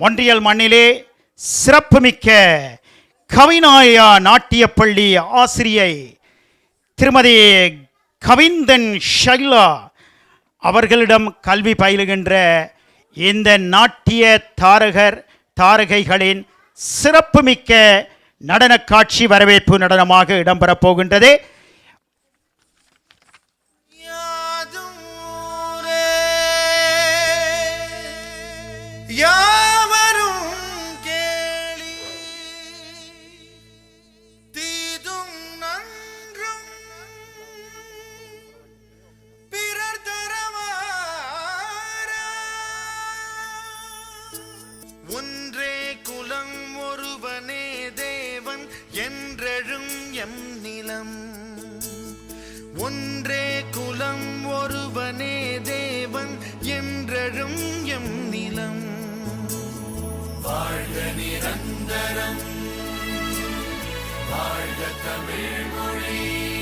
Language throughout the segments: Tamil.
மொன்றியல் மண்ணிலே சிறப்புமிக்க கவிநாயா நாட்டியப்பள்ளி ஆசிரியை திருமதி கவிந்தன் ஷைலா அவர்களிடம் கல்வி பயிலுகின்ற இந்த நாட்டிய தாரகர் தாரகைகளின் சிறப்புமிக்க நடன காட்சி வரவேற்பு நடனமாக இடம்பெறப் போகின்றது. ஒன்றே குலம் ஒருவனே தேவன் என்றெழும் எம் நிலம். ஒன்றே குலம் ஒருவனே தேவன் என்றெழும் எம் நிலம். வாழ்க நிரந்தரம். வாழ்க தமிழ் மொழி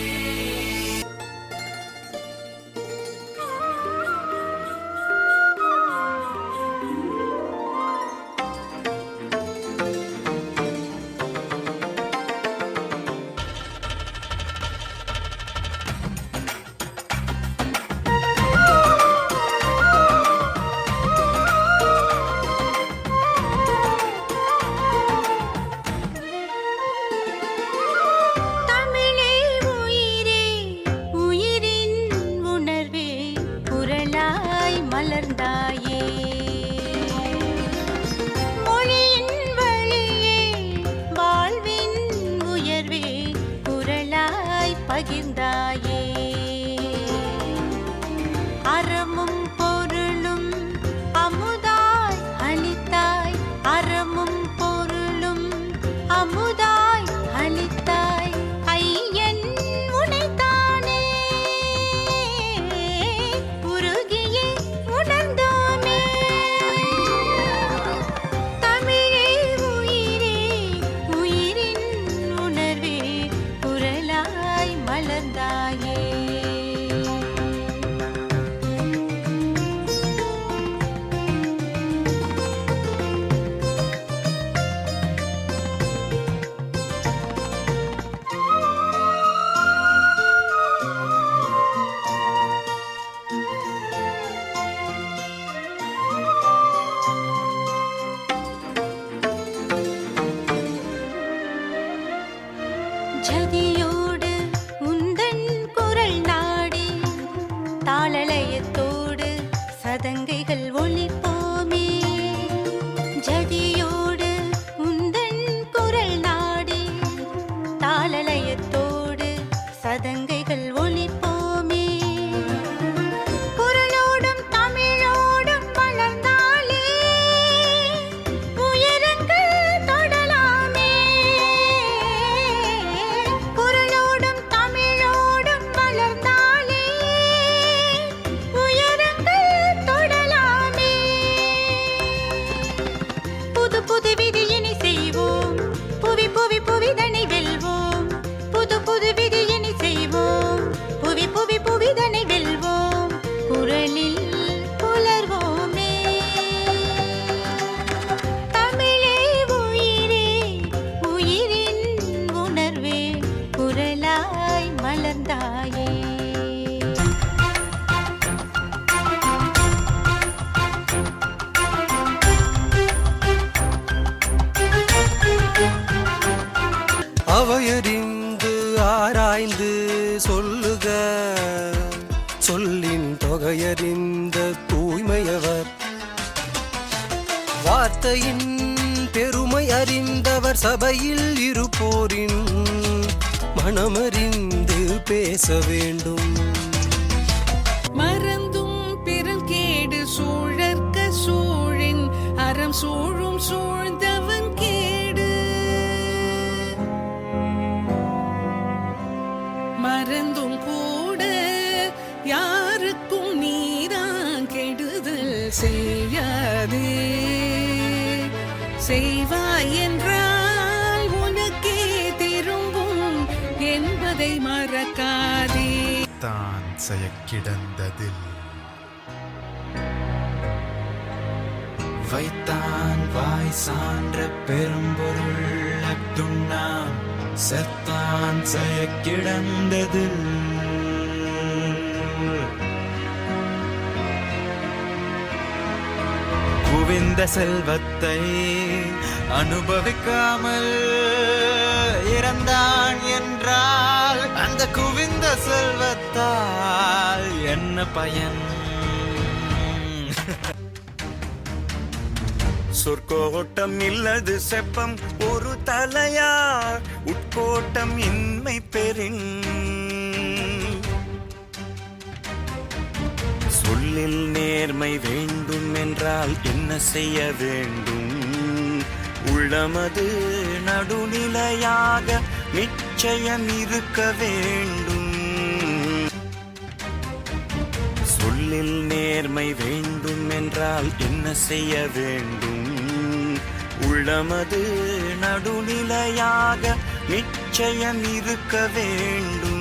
പതങ്കൈകൾ சொல்லின் தொகையறிந்த தூய்மையவர். வார்த்தையின் பெருமை அறிந்தவர் சபையில் இருப்போரின் மனமறிந்து பேச வேண்டும். மறந்தும் பிறல் கேடு சூழற்க சூழின் அறம் சூழும் சூழ் செய்வாய் என்றால் உனக்கே திரும்பும் என்பதை மறக்காதே. தான் செய்ய கிடந்ததில் வைத்தான் வாய் சான்ற பெரும்பொருள் அத்துண்ணாம் செத்தான் செய்ய கிடந்ததில் குவிந்த செல்வத்தை அனுபவிக்காமல் இறந்தான் என்றால் அந்த குவிந்த செல்வத்தால் என்ன பயன்? சொற்கோட்டம் இல்லது செப்பம் ஒரு தலையார். உட்கோட்டம் இன்மை பெறின். தொழிலில் நேர்மை வேண்டும் என்றால் என்ன செய்ய வேண்டும்? உள்ளமது நடுநிலையாக நிச்சயம் இருக்க வேண்டும். சொல்லில் நேர்மை வேண்டும் என்றால் என்ன செய்ய வேண்டும்? உள்ளமது நடுநிலையாக நிச்சயம் இருக்க வேண்டும்.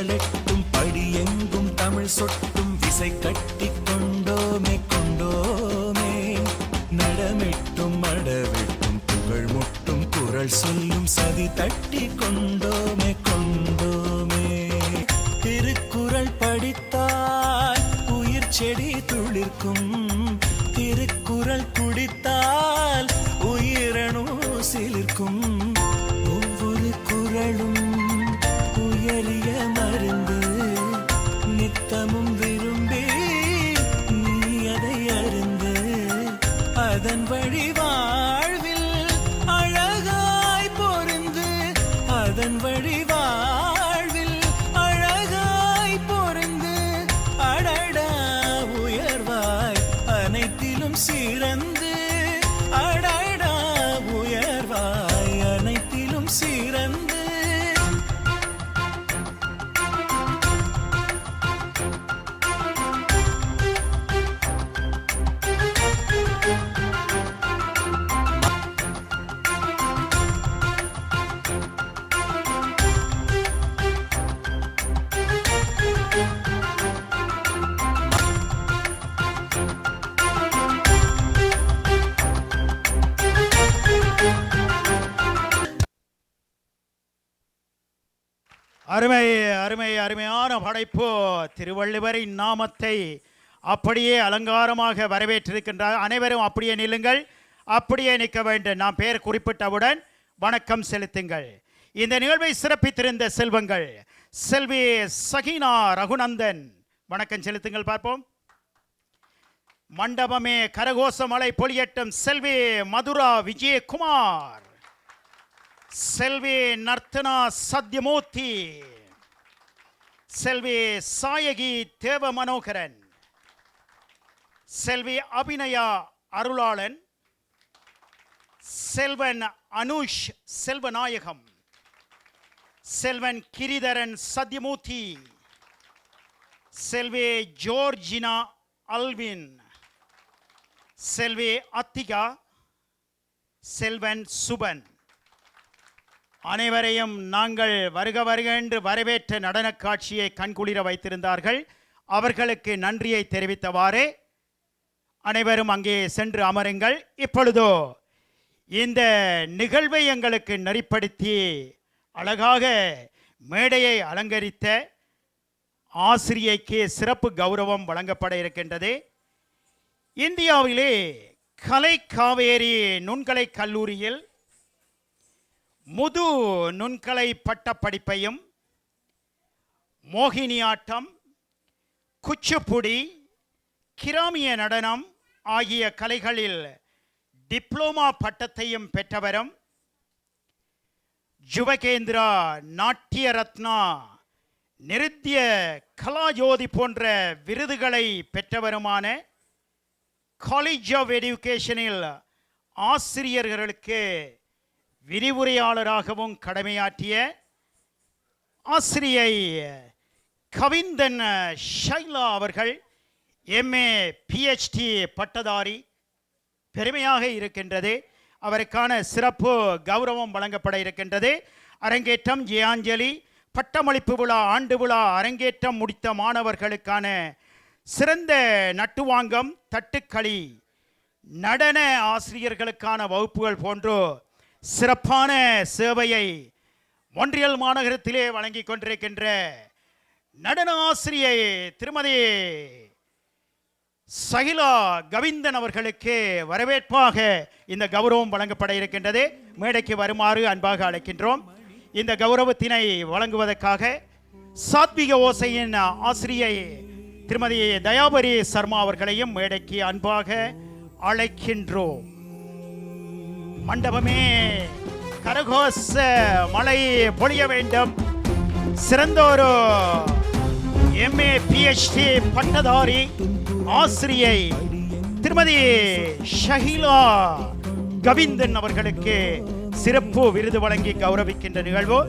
கெட்டும் குரலெட்டும் படியெங்கும் தமிழ் சொட்டும் விசை கட்டி கொண்டோமே. கொண்டோமே நடமிட்டும் மடவிட்டும் புகழ் முட்டும் குரல் சொல்லும் சதி தட்டி கொண்டோமே கொண்டோமே. திருக்குறள் படித்தால் உயிர் செடி துளிர்க்கும். திருக்குறள் குடித்தால் உயிரணு சிலிர்க்கும். அருமை அருமை அருமையான படைப்பு. திருவள்ளுவரின் நாமத்தை அப்படியே அலங்காரமாக வரவேற்றிருக்கின்றார். அனைவரும் அப்படியே நில்லுங்கள். அப்படியே நிற்க வேண்டும். நான் பெயர் குறிப்பிட்டவுடன் வணக்கம் செலுத்துங்கள். இந்த நிகழ்வை சிறப்பித்திருந்த செல்வங்கள் செல்வி சகினா ரகுநந்தன். வணக்கம் செலுத்துங்கள் பார்ப்போம். மண்டபமே கரகோசமலை பொலியட்டும் செல்வி மதுரா விஜயகுமார். செல்வி நர்த்தனா சத்யமூர்த்தி. செல்வி சாயகி தேவ மனோகரன் செல்வி அபிநயா அருளாளன். செல்வன் அனுஷ் செல்வநாயகம். செல்வன் கிரிதரன் சத்யமூர்த்தி. செல்வி ஜோர்ஜினா அல்வின். செல்வி அத்திகா. செல்வன் சுபன். அனைவரையும் நாங்கள் வருக வருக என்று வரவேற்ற நடனக் காட்சியை கண்குளிர வைத்திருந்தார்கள். அவர்களுக்கு நன்றியை தெரிவித்தவாறே அனைவரும் அங்கே சென்று அமருங்கள். இப்பொழுதோ இந்த நிகழ்வை எங்களுக்கு நெறிப்படுத்தி அழகாக மேடையை அலங்கரித்த ஆசிரியைக்கு சிறப்பு கௌரவம் வழங்கப்பட இருக்கின்றது. இந்தியாவிலே கலை காவேரி நுண்கலை கல்லூரியில் முது நுண்கலை பட்டப்படிப்பையும் மோகினியாட்டம் குச்சிப்புடி கிராமிய நடனம் ஆகிய கலைகளில் டிப்ளோமா பட்டத்தையும் பெற்றவரும் ஜுவகேந்திரா நாட்டிய ரத்னா நிருத்திய கலாஜோதி போன்ற விருதுகளை பெற்றவருமான காலேஜ் ஆஃப் எஜுகேஷனில் ஆசிரியர்களுக்கு விரிவுரையாளராகவும் கடமையாற்றிய ஆசிரியை கவிந்தன் ஷைலா அவர்கள் எம்ஏ பிஹெச்டி பட்டதாரி பெருமையாக இருக்கின்றது. அவருக்கான சிறப்பு கௌரவம் வழங்கப்பட இருக்கின்றது. அரங்கேற்றம் ஜியாஞ்சலி பட்டமளிப்பு விழா ஆண்டு விழா அரங்கேற்றம் முடித்த மாணவர்களுக்கான சிறந்த நட்டுவாங்கம் தட்டுக்களி நடன ஆசிரியர்களுக்கான வகுப்புகள் போன்று சிறப்பான சேவையை ஒன்றியல் மாநகரத்திலே வழங்கிக் கொண்டிருக்கின்ற நடன ஆசிரியை திருமதி சகிலா கவிந்தன் அவர்களுக்கு வரவேற்பாக இந்த கௌரவம் வழங்கப்பட இருக்கின்றது. மேடைக்கு வருமாறு அன்பாக அழைக்கின்றோம். இந்த கௌரவத்தினை வழங்குவதற்காக சாத்விக ஓசையின் ஆசிரியை திருமதி தயாபரி சர்மா அவர்களையும் மேடைக்கு அன்பாக அழைக்கின்றோம். மண்டபமே கரகோச மழை பொழிய வேண்டும். சிறந்தோரோ எம்ஏ பிஹெச்டி பட்டதாரி ஆசிரியை திருமதி ஷஹீலா கவிந்தன் அவர்களுக்கு சிறப்பு விருது வழங்கி கௌரவிக்கின்ற நிகழ்வு.